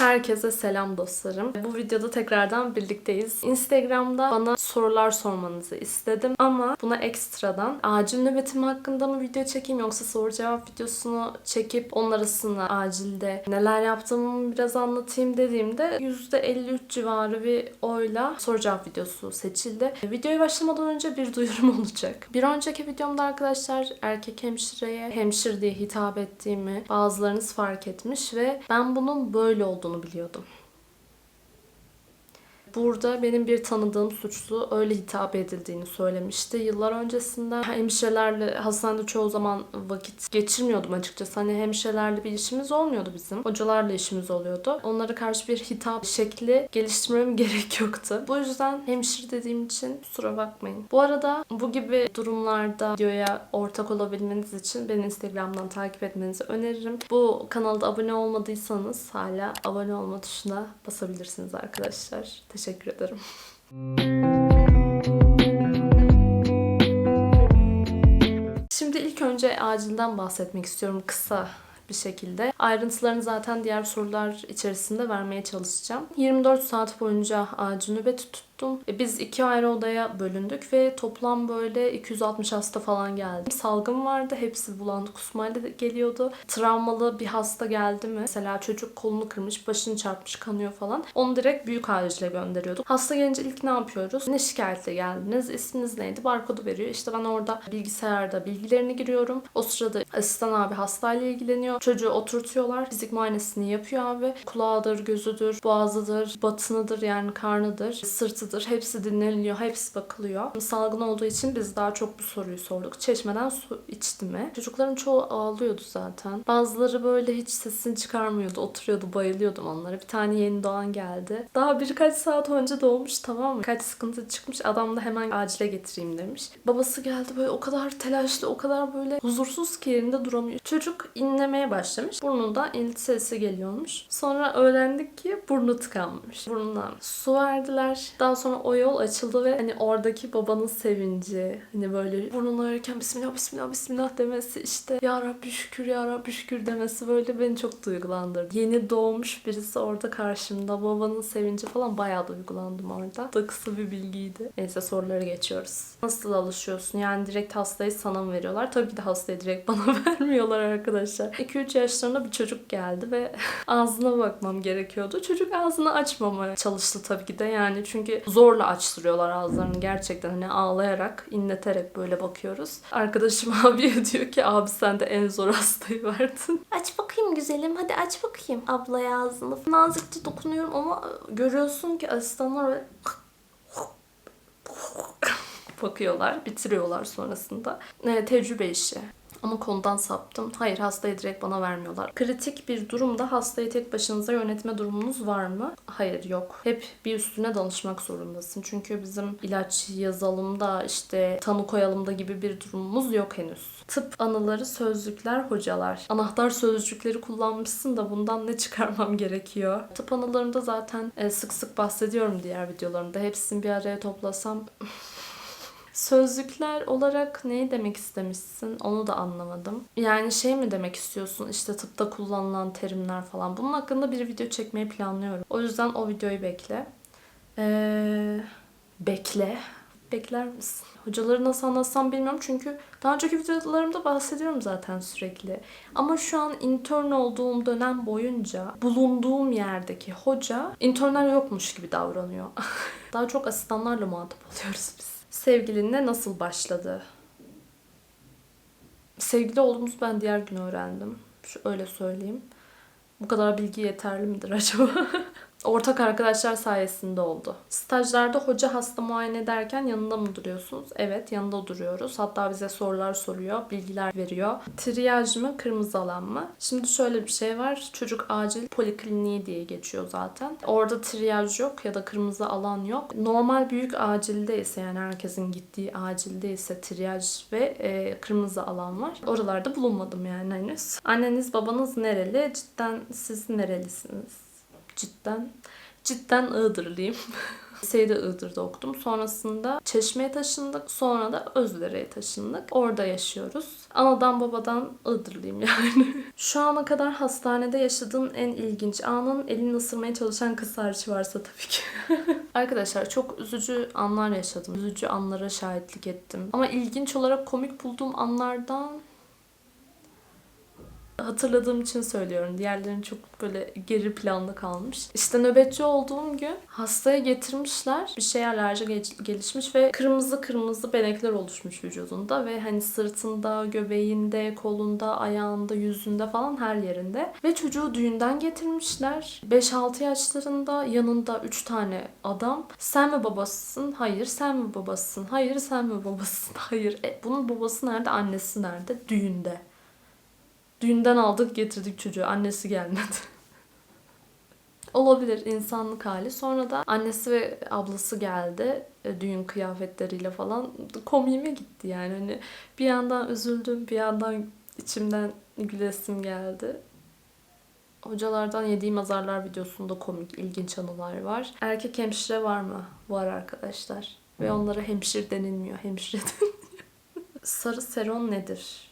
Herkese selam dostlarım. Bu videoda tekrardan birlikteyiz. Instagram'da bana sorular sormanızı istedim ama buna ekstradan acil nöbetim hakkında mı video çekeyim yoksa soru cevap videosunu çekip onun arasında acilde neler yaptığımı biraz anlatayım dediğimde %53 civarı bir oyla soru cevap videosu seçildi. Videoya başlamadan önce bir duyurum olacak. Bir önceki videomda arkadaşlar erkek hemşireye hemşir diye hitap ettiğimi bazılarınız fark etmiş ve ben bunun böyle olduğunu biliyordum. Burada benim bir tanıdığım suçlu öyle hitap edildiğini söylemişti. Yıllar öncesinde hemşirelerle hastanede çoğu zaman vakit geçirmiyordum açıkçası. Hani hemşirelerle bir işimiz olmuyordu bizim. Hocalarla işimiz oluyordu. Onlara karşı bir hitap şekli geliştirmem gerek yoktu. Bu yüzden hemşire dediğim için kusura bakmayın. Bu arada bu gibi durumlarda videoya ortak olabilmeniz için beni Instagram'dan takip etmenizi öneririm. Bu kanalda abone olmadıysanız hala abone olma tuşuna basabilirsiniz arkadaşlar. Teşekkür ederim. Şimdi ilk önce acilden bahsetmek istiyorum kısa bir şekilde. Ayrıntılarını zaten diğer sorular içerisinde vermeye çalışacağım. 24 saat boyunca acil nöbeti tuttum. E, Biz iki ayrı odaya bölündük ve toplam böyle 260 hasta falan geldi. Salgın vardı. Hepsi bulandı kusmayla geliyordu. Travmalı bir hasta geldi mi? Mesela çocuk kolunu kırmış, başını çarpmış, kanıyor falan. Onu direkt büyük acile gönderiyorduk. Hasta gelince ilk ne yapıyoruz? Ne şikayetle geldiniz? İsminiz neydi? Barkodu veriyor. İşte ben orada bilgisayarda bilgilerini giriyorum. O sırada asistan abi hastayla ilgileniyor. Çocuğu oturtuyorlar. Fizik muayenesini yapıyor abi. Kulağıdır, gözüdür, boğazıdır, batınıdır yani karnıdır, sırtıdır. Hepsi dinleniliyor. Hepsi bakılıyor. Salgın olduğu için biz daha çok bu soruyu sorduk. Çeşmeden su içti mi? Çocukların çoğu ağlıyordu zaten. Bazıları böyle hiç sesini çıkarmıyordu. Oturuyordu. Bayılıyordum onlara. Bir tane yeni doğan geldi. Daha birkaç saat önce doğmuş tamam mı? Kaç sıkıntı çıkmış. Adam da hemen acile getireyim demiş. Babası geldi böyle o kadar telaşlı, o kadar böyle huzursuz ki yerinde duramıyor. Çocuk inlemeye başlamış. Burnundan inilti sesi geliyormuş. Sonra öğrendik ki burnu tıkanmış. Burnundan su verdiler. Daha sonra o yol açıldı ve hani oradaki babanın sevinci hani böyle burnunu ağrırken bismillah bismillah bismillah demesi işte ya Rabbi şükür ya Rabbi şükür demesi böyle beni çok duygulandırdı. Yeni doğmuş birisi orada karşımda babanın sevinci falan bayağı duygulandım orada. Da kısa bir bilgiydi. Neyse soruları geçiyoruz. Nasıl alışıyorsun? Yani direkt hastayı sana mı veriyorlar? Tabii ki de hastayı direkt bana vermiyorlar arkadaşlar. 2-3 yaşlarında bir çocuk geldi ve ağzına bakmam gerekiyordu. Çocuk ağzını açmamaya çalıştı tabii ki de yani çünkü zorla açtırıyorlar ağızlarını gerçekten hani ağlayarak, inleterek böyle bakıyoruz. Arkadaşım abiye diyor ki abi sen de en zor hastayı verdin. Aç bakayım güzelim hadi aç bakayım ablaya ağzını. Nazikçe dokunuyorum ama görüyorsun ki asistanlar böyle bakıyorlar, bitiriyorlar sonrasında. E, tecrübe işi. Ama konudan saptım. Hayır hastayı direkt bana vermiyorlar. Kritik bir durumda hastayı tek başınıza yönetme durumunuz var mı? Hayır yok. Hep bir üstüne danışmak zorundasın. Çünkü bizim ilaç yazalım da işte tanı koyalım da gibi bir durumumuz yok henüz. Tıp anıları, sözlükler, hocalar. Anahtar sözcükleri kullanmışsın da bundan ne çıkarmam gerekiyor? Tıp anılarımda zaten e, sık sık bahsediyorum diğer videolarımda. Hepsini bir araya toplasam Sözlükler olarak neyi demek istemişsin onu da anlamadım. Yani şey mi demek istiyorsun işte tıpta kullanılan terimler falan. Bunun hakkında bir video çekmeyi planlıyorum. O yüzden o videoyu bekle. Ee, bekle. Bekler misin? Hocaları nasıl anlatsam bilmiyorum çünkü daha önceki videolarımda bahsediyorum zaten sürekli. Ama şu an intern olduğum dönem boyunca bulunduğum yerdeki hoca internler yokmuş gibi davranıyor. daha çok asistanlarla muhatap oluyoruz biz sevgilinle nasıl başladı? Sevgili olduğumuzu ben diğer gün öğrendim. Şu öyle söyleyeyim. Bu kadar bilgi yeterli midir acaba? Ortak arkadaşlar sayesinde oldu. Stajlarda hoca hasta muayene ederken yanında mı duruyorsunuz? Evet yanında duruyoruz. Hatta bize sorular soruyor, bilgiler veriyor. Triyaj mı, kırmızı alan mı? Şimdi şöyle bir şey var. Çocuk acil polikliniği diye geçiyor zaten. Orada triyaj yok ya da kırmızı alan yok. Normal büyük acilde ise yani herkesin gittiği acilde ise triyaj ve e, kırmızı alan var. Oralarda bulunmadım yani henüz. Anneniz babanız nereli? Cidden siz nerelisiniz? Cidden. Cidden Iğdırlıyım. Liseyi de Iğdır'da okudum. Sonrasında Çeşme'ye taşındık. Sonra da Özdere'ye taşındık. Orada yaşıyoruz. Anadan babadan Iğdırlıyım yani. Şu ana kadar hastanede yaşadığım en ilginç anın elini ısırmaya çalışan kız hariç varsa tabii ki. Arkadaşlar çok üzücü anlar yaşadım. Üzücü anlara şahitlik ettim. Ama ilginç olarak komik bulduğum anlardan hatırladığım için söylüyorum. Diğerlerinin çok böyle geri planda kalmış. İşte nöbetçi olduğum gün hastaya getirmişler. Bir şey alerji ge- gelişmiş ve kırmızı kırmızı benekler oluşmuş vücudunda ve hani sırtında, göbeğinde, kolunda, ayağında, yüzünde falan her yerinde. Ve çocuğu düğünden getirmişler. 5-6 yaşlarında yanında 3 tane adam. Sen mi babasısın? Hayır. Sen mi babasısın? Hayır. Sen mi babasısın? Hayır. E, bunun babası nerede? Annesi nerede? Düğünde. Düğünden aldık getirdik çocuğu. Annesi gelmedi. Olabilir insanlık hali. Sonra da annesi ve ablası geldi. e, Düğün kıyafetleriyle falan. Komiğime gitti yani. Hani bir yandan üzüldüm, bir yandan içimden gülesim geldi. Hocalardan yediğim azarlar videosunda komik, ilginç anılar var. Erkek hemşire var mı? Var arkadaşlar. Ve onlara hemşire denilmiyor. Hemşire deniliyor. Sarı seron nedir?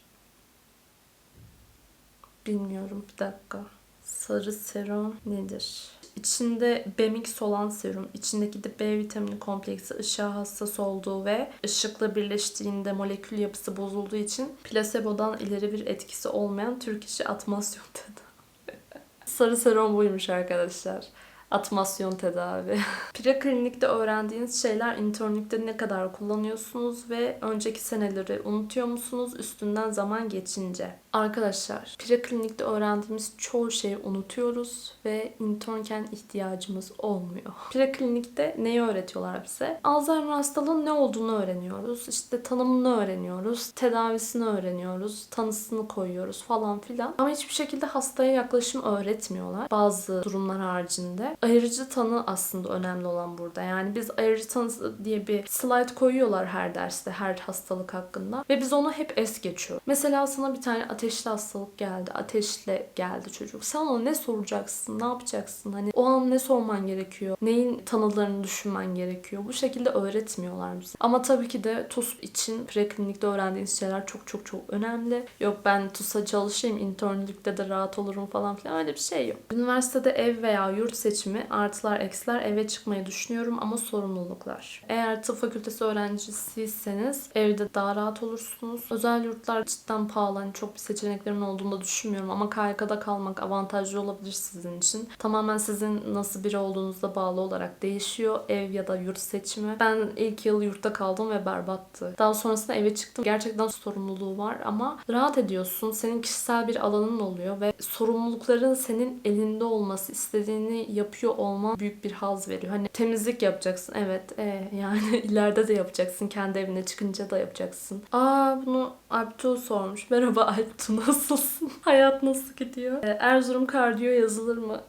Bilmiyorum. Bir dakika. Sarı serum nedir? İçinde Bemix olan serum, içindeki de B vitamini kompleksi ışığa hassas olduğu ve ışıkla birleştiğinde molekül yapısı bozulduğu için plasebodan ileri bir etkisi olmayan Türk işi atmasyon tedavi. Sarı serum buymuş arkadaşlar. Atmasyon tedavi. Preklinikte öğrendiğiniz şeyler internlükte ne kadar kullanıyorsunuz ve önceki seneleri unutuyor musunuz üstünden zaman geçince? Arkadaşlar, preklinikte öğrendiğimiz çoğu şeyi unutuyoruz ve internken ihtiyacımız olmuyor. Preklinikte neyi öğretiyorlar bize? Alzheimer hastalığının ne olduğunu öğreniyoruz. İşte tanımını öğreniyoruz. Tedavisini öğreniyoruz. Tanısını koyuyoruz falan filan. Ama hiçbir şekilde hastaya yaklaşım öğretmiyorlar. Bazı durumlar haricinde. Ayırıcı tanı aslında önemli olan burada. Yani biz ayırıcı tanısı diye bir slide koyuyorlar her derste, her hastalık hakkında. Ve biz onu hep es geçiyoruz. Mesela sana bir tane ateşli hastalık geldi. Ateşle geldi çocuk. Sen ona ne soracaksın? Ne yapacaksın? Hani o an ne sorman gerekiyor? Neyin tanılarını düşünmen gerekiyor? Bu şekilde öğretmiyorlar bize. Ama tabii ki de TUS için preklinikte öğrendiğiniz şeyler çok çok çok önemli. Yok ben TUS'a çalışayım, internlükte de rahat olurum falan filan öyle bir şey yok. Üniversitede ev veya yurt seçimi artılar eksiler eve çıkmayı düşünüyorum ama sorumluluklar. Eğer tıp fakültesi öğrencisiyseniz evde daha rahat olursunuz. Özel yurtlar cidden pahalı. Hani çok bir seçeneklerin olduğunu da düşünmüyorum ama KYK'da kalmak avantajlı olabilir sizin için. Tamamen sizin nasıl biri olduğunuza bağlı olarak değişiyor. Ev ya da yurt seçimi. Ben ilk yıl yurtta kaldım ve berbattı. Daha sonrasında eve çıktım. Gerçekten sorumluluğu var ama rahat ediyorsun. Senin kişisel bir alanın oluyor ve sorumlulukların senin elinde olması, istediğini yapıyor olman büyük bir haz veriyor. Hani temizlik yapacaksın. Evet, e, yani ileride de yapacaksın. Kendi evine çıkınca da yapacaksın. Aa bunu Alptu sormuş. Merhaba Alptu nasılsın? Hayat nasıl gidiyor? E, Erzurum kardiyo yazılır mı?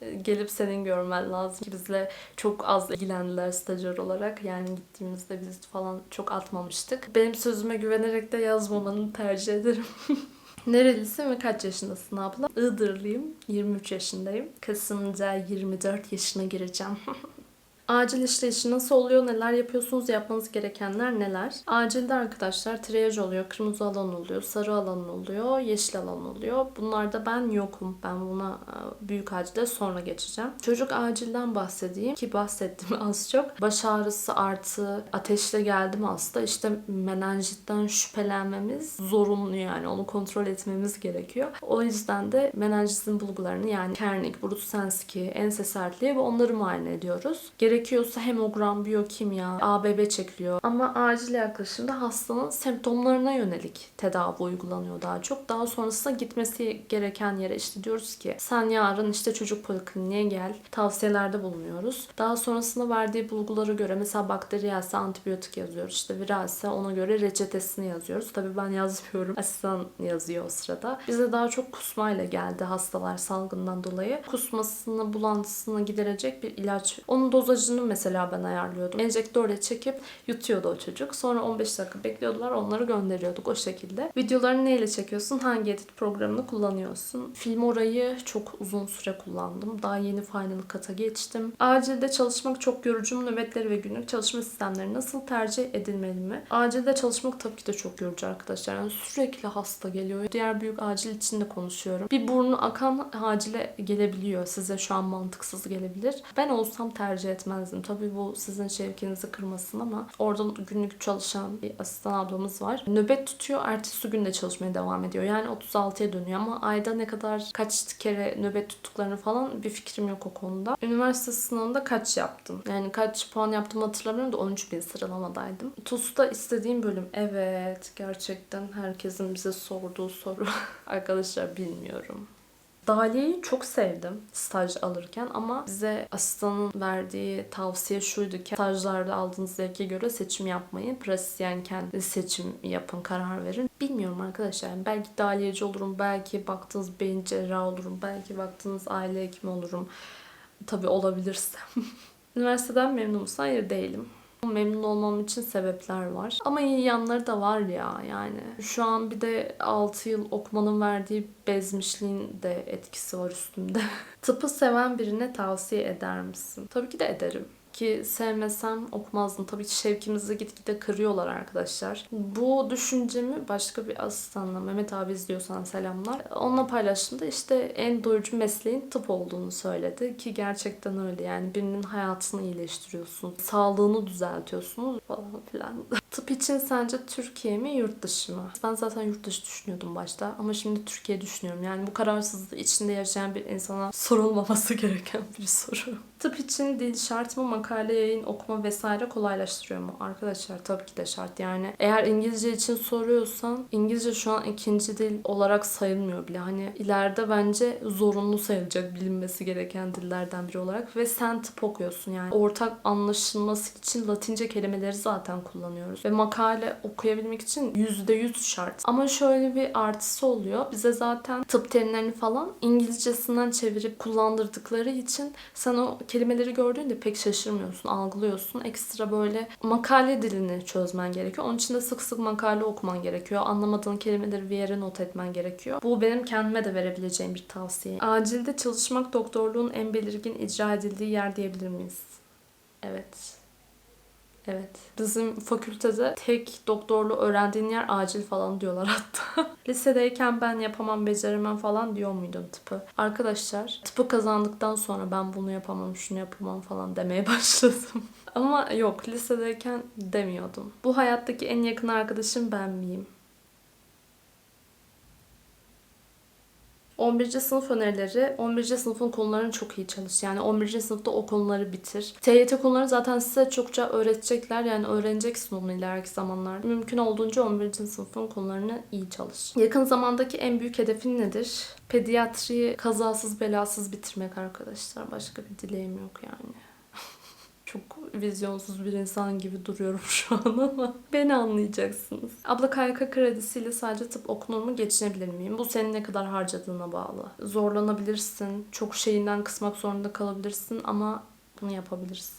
E, Gelip senin görmen lazım ki bizle çok az ilgilendiler stajyer olarak. Yani gittiğimizde biz falan çok atmamıştık. Benim sözüme güvenerek de yazmamanı tercih ederim. Nerelisin ve kaç yaşındasın abla? Iğdırlıyım. 23 yaşındayım. Kasım'da 24 yaşına gireceğim. Acil işleyişi nasıl oluyor? Neler yapıyorsunuz? Yapmanız gerekenler neler? Acilde arkadaşlar triyaj oluyor, kırmızı alan oluyor, sarı alan oluyor, yeşil alan oluyor. Bunlarda ben yokum. Ben buna e, büyük acilde sonra geçeceğim. Çocuk acilden bahsedeyim ki bahsettim az çok. Baş ağrısı artı ateşle geldim hasta. İşte menenjitten şüphelenmemiz zorunlu yani. Onu kontrol etmemiz gerekiyor. O yüzden de menenjitin bulgularını yani Kernik, Brudsenski, ense sertliği ve onları muayene ediyoruz. Gerekiyorsa hemogram, biyokimya, ABB çekiliyor. Ama acil yaklaşımda hastanın semptomlarına yönelik tedavi uygulanıyor daha çok. Daha sonrasında gitmesi gereken yere işte diyoruz ki sen yarın işte çocuk polikliniğe gel. Tavsiyelerde bulunuyoruz. Daha sonrasında verdiği bulgulara göre mesela bakteriyelse antibiyotik yazıyoruz. İşte viralse ona göre reçetesini yazıyoruz. Tabii ben yazmıyorum. Asistan yazıyor o sırada. Bize daha çok kusmayla geldi hastalar salgından dolayı. Kusmasını, bulantısını giderecek bir ilaç. Onun dozajını mesela ben ayarlıyordum. Enjektörle çekip yutuyordu o çocuk. Sonra 15 dakika bekliyordular. Onları gönderiyorduk o şekilde. Videolarını neyle çekiyorsun? Hangi edit programını kullanıyorsun? Filmora'yı çok uzun süre kullandım. Daha yeni Final Cut'a geçtim. Acilde çalışmak çok yorucu mu? Nöbetleri ve günlük çalışma sistemleri nasıl tercih edilmeli mi? Acilde çalışmak tabii ki de çok yorucu arkadaşlar. Yani sürekli hasta geliyor. Diğer büyük acil için de konuşuyorum. Bir burnu akan acile gelebiliyor. Size şu an mantıksız gelebilir. Ben olsam tercih etmezdim. Tabii bu sizin şevkinizi kırmasın ama orada günlük çalışan bir asistan ablamız var. Nöbet tutuyor. Ertesi gün de çalışmaya devam ediyor. Yani 36'ya dönüyor ama ayda ne kadar kaç kere nöbet tuttuklarını falan bir fikrim yok o konuda. Üniversite sınavında kaç yaptım? Yani kaç puan yaptım hatırlamıyorum da 13 bin sıralamadaydım. TUS'ta istediğim bölüm. Evet gerçekten herkesin bize sorduğu soru. Arkadaşlar bilmiyorum. Daliye'yi çok sevdim staj alırken ama bize asistanın verdiği tavsiye şuydu ki stajlarda aldığınız zevke göre seçim yapmayın. Pratisyenken seçim yapın, karar verin. Bilmiyorum arkadaşlar. Yani belki daliyeci olurum, belki baktığınız beyin cerrahı olurum, belki baktığınız aile hekimi olurum. Tabii olabilirsem. Üniversiteden memnun musun? Hayır değilim. Memnun olmam için sebepler var. Ama iyi yanları da var ya yani. Şu an bir de 6 yıl okumanın verdiği bezmişliğin de etkisi var üstümde. Tıpı seven birine tavsiye eder misin? Tabii ki de ederim ki sevmesem okumazdım. Tabii ki şevkimizi gitgide kırıyorlar arkadaşlar. Bu düşüncemi başka bir asistanla, Mehmet abi izliyorsan selamlar. Onunla paylaştığımda işte en doyurucu mesleğin tıp olduğunu söyledi. Ki gerçekten öyle yani birinin hayatını iyileştiriyorsun. Sağlığını düzeltiyorsunuz falan filan. tıp için sence Türkiye mi yurt dışı mı? Ben zaten yurt dışı düşünüyordum başta ama şimdi Türkiye düşünüyorum. Yani bu kararsızlığı içinde yaşayan bir insana sorulmaması gereken bir soru. Tıp için dil şart mı? Makale, yayın, okuma vesaire kolaylaştırıyor mu? Arkadaşlar tabii ki de şart. Yani eğer İngilizce için soruyorsan İngilizce şu an ikinci dil olarak sayılmıyor bile. Hani ileride bence zorunlu sayılacak bilinmesi gereken dillerden biri olarak ve sen tıp okuyorsun yani. Ortak anlaşılması için Latince kelimeleri zaten kullanıyoruz. Ve makale okuyabilmek için %100 şart. Ama şöyle bir artısı oluyor. Bize zaten tıp terimlerini falan İngilizcesinden çevirip kullandırdıkları için sen o kelimeleri gördüğünde pek şaşırmıyorsun, algılıyorsun. Ekstra böyle makale dilini çözmen gerekiyor. Onun için de sık sık makale okuman gerekiyor. Anlamadığın kelimeleri bir yere not etmen gerekiyor. Bu benim kendime de verebileceğim bir tavsiye. Acilde çalışmak doktorluğun en belirgin icra edildiği yer diyebilir miyiz? Evet. Evet. Bizim fakültede tek doktorlu öğrendiğin yer acil falan diyorlar hatta. Lisedeyken ben yapamam, beceremem falan diyor muydum tıpı? Arkadaşlar tıpı kazandıktan sonra ben bunu yapamam, şunu yapamam falan demeye başladım. Ama yok lisedeyken demiyordum. Bu hayattaki en yakın arkadaşım ben miyim? 11. sınıf önerileri 11. sınıfın konularını çok iyi çalış. Yani 11. sınıfta o konuları bitir. TYT konuları zaten size çokça öğretecekler. Yani öğreneceksin onu ileriki zamanlarda. Mümkün olduğunca 11. sınıfın konularını iyi çalış. Yakın zamandaki en büyük hedefin nedir? Pediatriyi kazasız belasız bitirmek arkadaşlar. Başka bir dileğim yok yani. Çok vizyonsuz bir insan gibi duruyorum şu an ama beni anlayacaksınız. Abla KYK kredisiyle sadece tıp okunur mu geçinebilir miyim? Bu senin ne kadar harcadığına bağlı. Zorlanabilirsin, çok şeyinden kısmak zorunda kalabilirsin ama bunu yapabilirsin.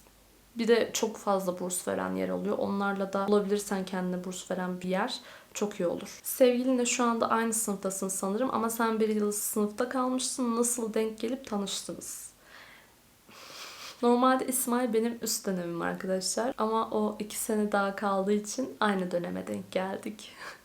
Bir de çok fazla burs veren yer oluyor. Onlarla da bulabilirsen kendine burs veren bir yer çok iyi olur. Sevgilinle şu anda aynı sınıftasın sanırım ama sen bir yıl sınıfta kalmışsın. Nasıl denk gelip tanıştınız? Normalde İsmail benim üst dönemim arkadaşlar. Ama o iki sene daha kaldığı için aynı döneme denk geldik.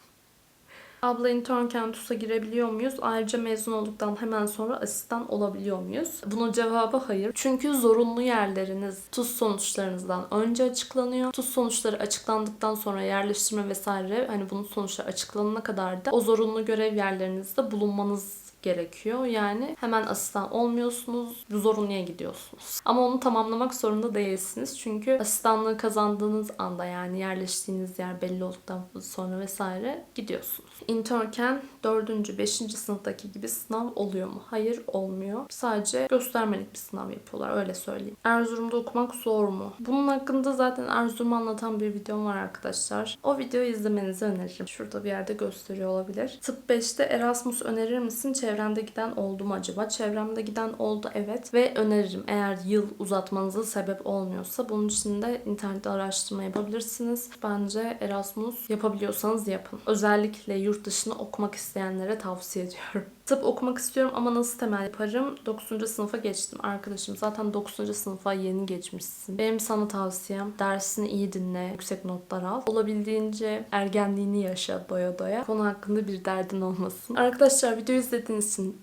Abla internken TUS'a girebiliyor muyuz? Ayrıca mezun olduktan hemen sonra asistan olabiliyor muyuz? Bunun cevabı hayır. Çünkü zorunlu yerleriniz TUS sonuçlarınızdan önce açıklanıyor. TUS sonuçları açıklandıktan sonra yerleştirme vesaire hani bunun sonuçları açıklanana kadar da o zorunlu görev yerlerinizde bulunmanız gerekiyor. Yani hemen asistan olmuyorsunuz, zorunluya gidiyorsunuz. Ama onu tamamlamak zorunda değilsiniz. Çünkü asistanlığı kazandığınız anda yani yerleştiğiniz yer belli olduktan sonra vesaire gidiyorsunuz. Internken 4. 5. sınıftaki gibi sınav oluyor mu? Hayır olmuyor. Sadece göstermelik bir sınav yapıyorlar öyle söyleyeyim. Erzurum'da okumak zor mu? Bunun hakkında zaten Erzurum'u anlatan bir videom var arkadaşlar. O videoyu izlemenizi öneririm. Şurada bir yerde gösteriyor olabilir. Tıp 5'te Erasmus önerir misin? Çevre Çevrende giden oldu mu acaba? Çevremde giden oldu evet. Ve öneririm eğer yıl uzatmanıza sebep olmuyorsa bunun için de internette araştırma yapabilirsiniz. Bence Erasmus yapabiliyorsanız yapın. Özellikle yurt dışını okumak isteyenlere tavsiye ediyorum. Tıp okumak istiyorum ama nasıl temel yaparım? 9. sınıfa geçtim arkadaşım. Zaten 9. sınıfa yeni geçmişsin. Benim sana tavsiyem dersini iyi dinle, yüksek notlar al. Olabildiğince ergenliğini yaşa doya doya. Konu hakkında bir derdin olmasın. Arkadaşlar video izlediğiniz için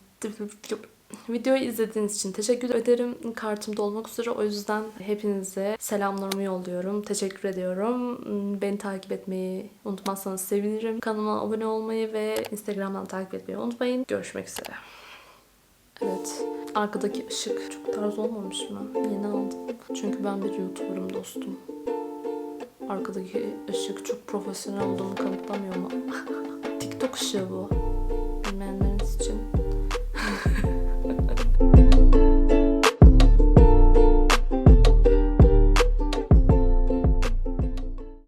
Videoyu izlediğiniz için teşekkür ederim. Kartımda olmak üzere o yüzden hepinize selamlarımı yolluyorum. Teşekkür ediyorum. Beni takip etmeyi unutmazsanız sevinirim. Kanalıma abone olmayı ve Instagram'dan takip etmeyi unutmayın. Görüşmek üzere. Evet. Arkadaki ışık çok tarz olmamış mı? Yeni aldım. Çünkü ben bir YouTuber'ım dostum. Arkadaki ışık çok profesyonel olduğumu kanıtlamıyor mu? TikTok ışığı bu.